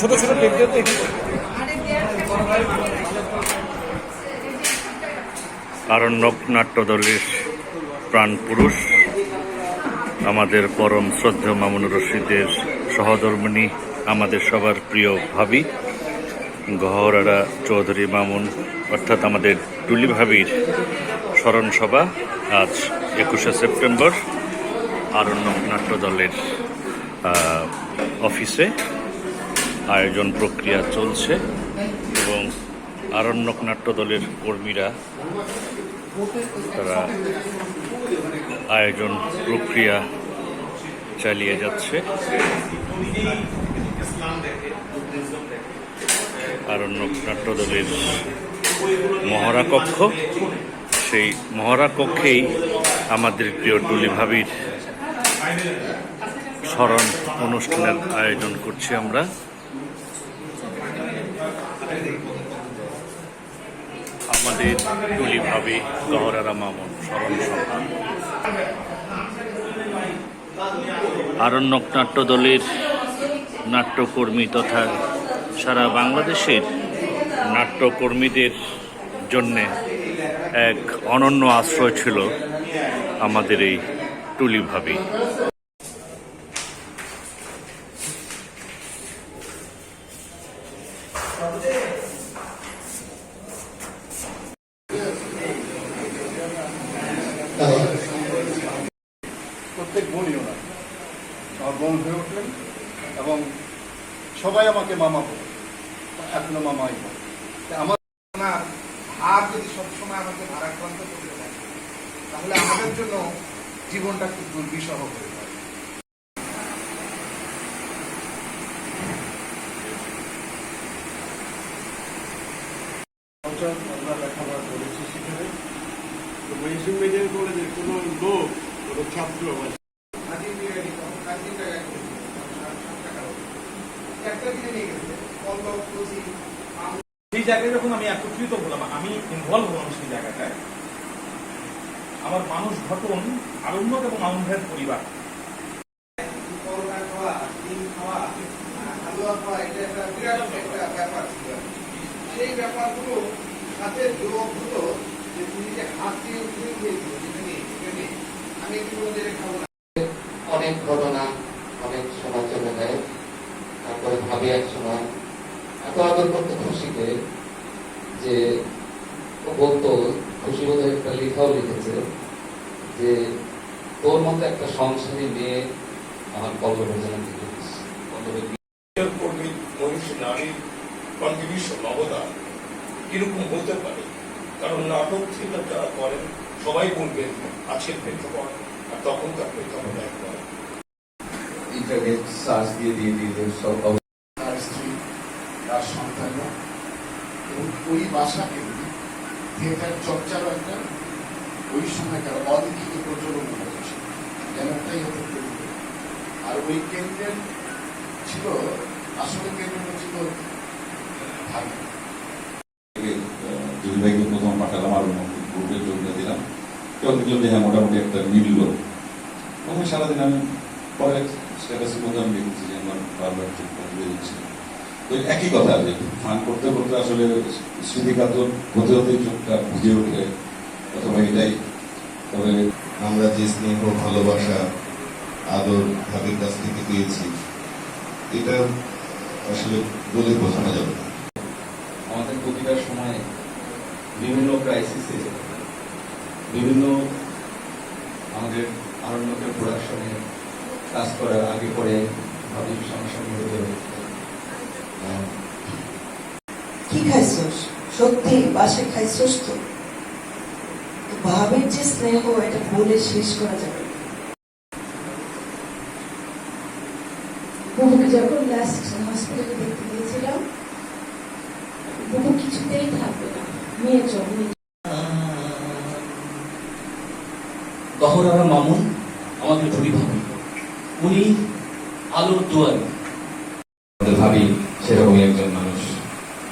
ছোট ছোট টেপ দিয়ে তো আরণ্যক নাট্যদলের প্রাণ পুরুষ, আমাদের পরম শ্রদ্ধা মামুন রশিদের সহধর্মিনী, আমাদের সবার প্রিয় ভাবি, গহরারা চৌধুরী মামুন, অর্থাৎ আমাদের টুলি ভাবির স্মরণ সভা আজ একুশে সেপ্টেম্বর আরণ্যক নাট্যদলের অফিসে। আয়োজন প্রক্রিয়া চলছে এবং আরণ্যক নাট্যদলের কর্মীরা তারা আয়োজন প্রক্রিয়া চালিয়ে যাচ্ছে। আরণ্যক নাট্যদলের মহড়া কক্ষ সেই মহড়া কক্ষেই আমাদের প্রিয় ডুলি ভাবির স্মরণ অনুষ্ঠানের আয়োজন করছি আমরা। আমাদের টুলি ভাবি গহরারা মামুন, স্মরণ সভা আরণ্যক নাট্য দলের নাট্যকর্মী তথা সারা বাংলাদেশের নাট্যকর্মীদের জন্যে এক অনন্য আশ্রয় ছিল আমাদের এই টুলি প্রত্যেক বোনই ওনার। আমার বোন হয়ে উঠলেন এবং সবাই আমাকে মামা বলে। এখনও মামাই বলে। আমার হাত যদি সবসময় আমাকে ভারাক্রান্ত করতে থাকে তাহলে আমাদের জন্য জীবনটা খুব দুর্বিষহ হয়ে যায়। আমরা লেখাপড়া করেছি সেখানে। মেডিসিন মেডিকেল কলেজের কোনো লোক, কোনো ছাত্র সেই জায়গায় যখন আমি একত্রিত হলাম, আমি ইনভলভ হলাম সেই জায়গাটায়, আমার মানুষ ঘটন আরণ্যক এবং ভাইয়ের পরিবার। সেই ব্যাপারগুলো সাথে যোগ হতো যে তুমি যে হাত দিয়ে উঠে গিয়েছিল যেখানে সেখানে আমি একটু ওদের খাব না অনেক ঘটনা অনেক সময় চলে যায় তারপরে ভাবি এক সময় এত আদর করতে খুশিকে যে ও বলতো খুশি বোধ একটা লেখাও লিখেছে যে তোর মতো একটা সংসারী মেয়ে আমার কল্পনা যেন দিতে কর্মী মহিষ নারীর কন্ট্রিবিউশন অবদান কীরকম হতে পারে? কারণ নাটক থেকে যারা করেন সবাই বলবেন আছে প্রেক্ষাপট। আর তখনকার প্রেক্ষাপট একবার ইন্টারনেট সার্চ দিয়ে দিয়ে দিয়ে সব তার স্ত্রী তার সন্তানরা ওই বাসাকে থিয়েটার চর্চারও একটা ওই সময়কার অলিখিত প্রচলন হয়েছে যেমনটাই হতে আর ওই কেন্দ্রের ছিল, আসলে কেন্দ্রটা ছিল ঢাকা। ভাইকে প্রথম পাঠালাম আর গ্রুপে দিয়ে দিলাম। কেউ যে হ্যাঁ মোটামুটি একটা মিলল। তখন সারাদিন আমি পরে স্ট্যাটাসের মধ্যে আমি দেখেছি যে আমার বারবার ঠিক করে দিচ্ছি। তো একই কথা, যে ফান করতে করতে আসলে স্মৃতিকাতর হতে হতে চোখটা ভিজে ওঠে, অথবা এটাই। তবে আমরা যে স্নেহ, ভালোবাসা, আদর ভাবির কাছ থেকে পেয়েছি, এটা আসলে বলে বোঝানো যাবে না। আমাদের প্রতিটার সময় বিভিন্ন ক্রাইসিসে বিভিন্ন আমাদের আরণ্যকের প্রোডাকশনে কাজ করার আগে পরে ভাবি সামনাসামনি হতে হবে আহ, কি খাইছস? সত্যি বাসে খাইছস তো? ভাবের যে স্নেহ এটা বলে শেষ করা যাবে বুবুকে যখন লাস্ট হসপিটালে দেখতে গিয়েছিলাম বুবু কিছুতেই থাকবে না। গহরারা মামুন আমাদের ভাবি। উনি আলোর দুয়ারি। আমাদের ভাবি সেরকমই একজন মানুষ।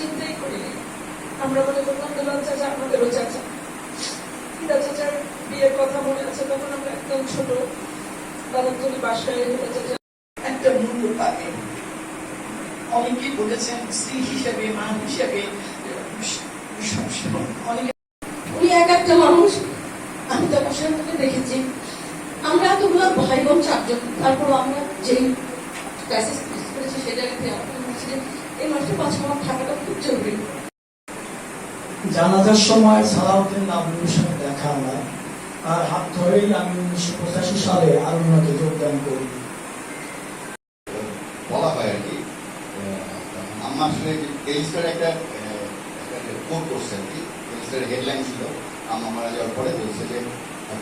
চিন্তাই করিনি আমরা মনে করলাম দুলাল চাচা আমাদেরও চাচা। হীরা চাচার বিয়ের কথা মনে আছে তখন আমরা একদম ছোট। দাদাতলি বাসায় চাচা একটা মূল্য পাবে অনেকেই বলেছেন স্ত্রী হিসেবে মা হিসেবে অনেকে উনি এক একটা মানুষ। আমি তো মধ্যে দেখেছি। আমরা এতগুলো ভাই বোন চারজন। তারপর আমরা যেই ক্লাসেস করেছি সেই হচ্ছে যে এই মাসে পাঁচ মাস থাকাটা খুব জরুরি। জানাজার সময় সালাউদ্দিন নাবলুর সাথে দেখা আমার আর হাত ধরেই আমি উনিশশো পঁচাশি সালে আরণ্যকে যোগদান করি। বলা হয় আর কি আমার আসলে টেলিস্টার একটা কোট করছে আর কি টেলিস্টারের হেডলাইন ছিল আম্মা মারা যাওয়ার পরে বলছে যে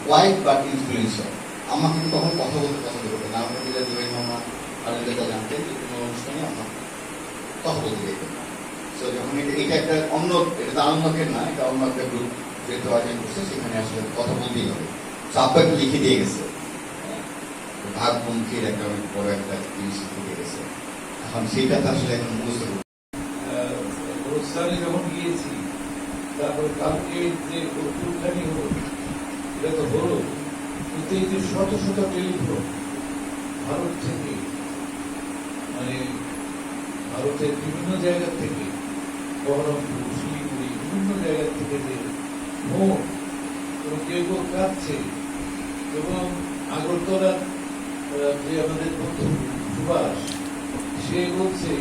কোয়াইট বাট ইনফ্লুয়েন্সার আম্মা কিন্তু তখন কথা বলতে পছন্দ করতেন না। আমাকে দিলে দুই মামা আর যেটা জানতেন যে কোনো আমার বলতে দেখতেন তো যখন এটা এটা একটা অন্য এটা তো আনন্দকের না, এটা অন্য একটা গ্রুপ যেহেতু আয়োজন করছে, সেখানে আসলে কথা বলতেই হবে। তো লিখে দিয়ে গেছে। ভাগবন্থীর একটা অনেক বড় একটা জিনিস লিখে গেছে। এখন সেইটা তো আসলে এখন বুঝতে পারছি অনুষ্ঠানে যখন গিয়েছি, তারপর কালকে যে উত্থানি হলো, এটা তো হলো। কিন্তু এই যে শত শত টেলিফোন, ভারত থেকে মানে ভারতের বিভিন্ন জায়গা থেকে বহরমপুর শিলিগুড়ি বিভিন্ন জায়গা থেকে যে ফোন এবং কেউ কেউ কাঁদছে এবং আগরতলার আহ, যে আমাদের বন্ধু সুভাষ সে বলছে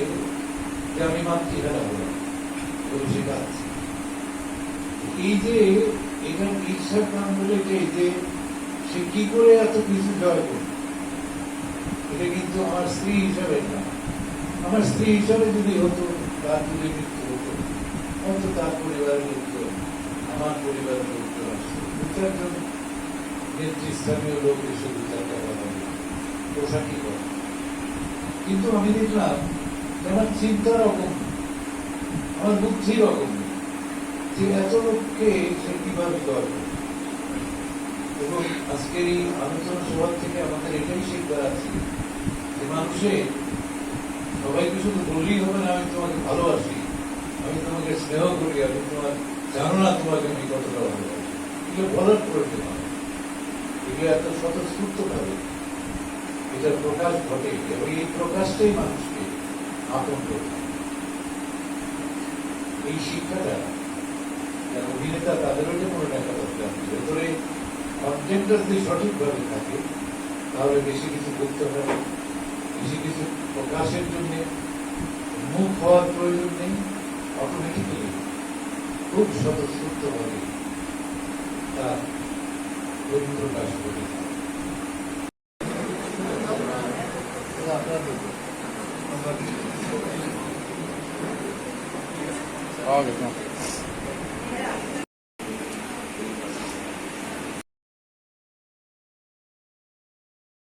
যে আমি মাতৃহারা হলাম সে কাঁদছে। এই যে এখানে ঈর্ষার নাম বলে যে সে কি করে এত কিছু জয় করল? এটা কিন্তু আমার স্ত্রী হিসাবে না। আমার স্ত্রী হিসাবে যদি হতো তার যদি মৃত্যু হতো, অন্তত তার পরিবারের লোকজন আমার পরিবারের লোকজন আসতো। দু চারজন নেতৃস্থানীয় লোক এসে দু চারটা কথা পোশাকই কিন্তু আমি দেখলাম, আমার চিন্তা রকম, আমার বুদ্ধি রকম যে এত লোককে সে কীভাবে করবে? এবং আজকের এই আলোচনা সভা থেকে আমাদের এটাই শিখবার আছে যে মানুষের সবাইকে শুধু বললেই হবে না, আমি তোমাকে ভালোবাসি। আমি তোমাকে স্নেহ করি, আমি তোমার জানো না তোমাকে আমি কতটা ভালোবাসি। এগুলো বলার প্রয়োজন এগুলো এত স্বতঃস্ফূর্ত ভাবে এটার প্রকাশ ঘটে। এবং এই প্রকাশটাই মানুষকে করে এই শিক্ষাটা যারা অভিনেতা, তাদেরও যে মনে রাখা দরকার ভেতরে কন্টেন্টটা যদি সঠিকভাবে থাকে, তাহলে বেশি কিছু করতে হবে বেশি কিছু প্রকাশের জন্য, মুখ হওয়ার প্রয়োজন নেই অটোমেটিক্যালি খুব স্বতঃস্ফূর্তভাবে তার বহিঃপ্রকাশ ঘটে থাকে Okay.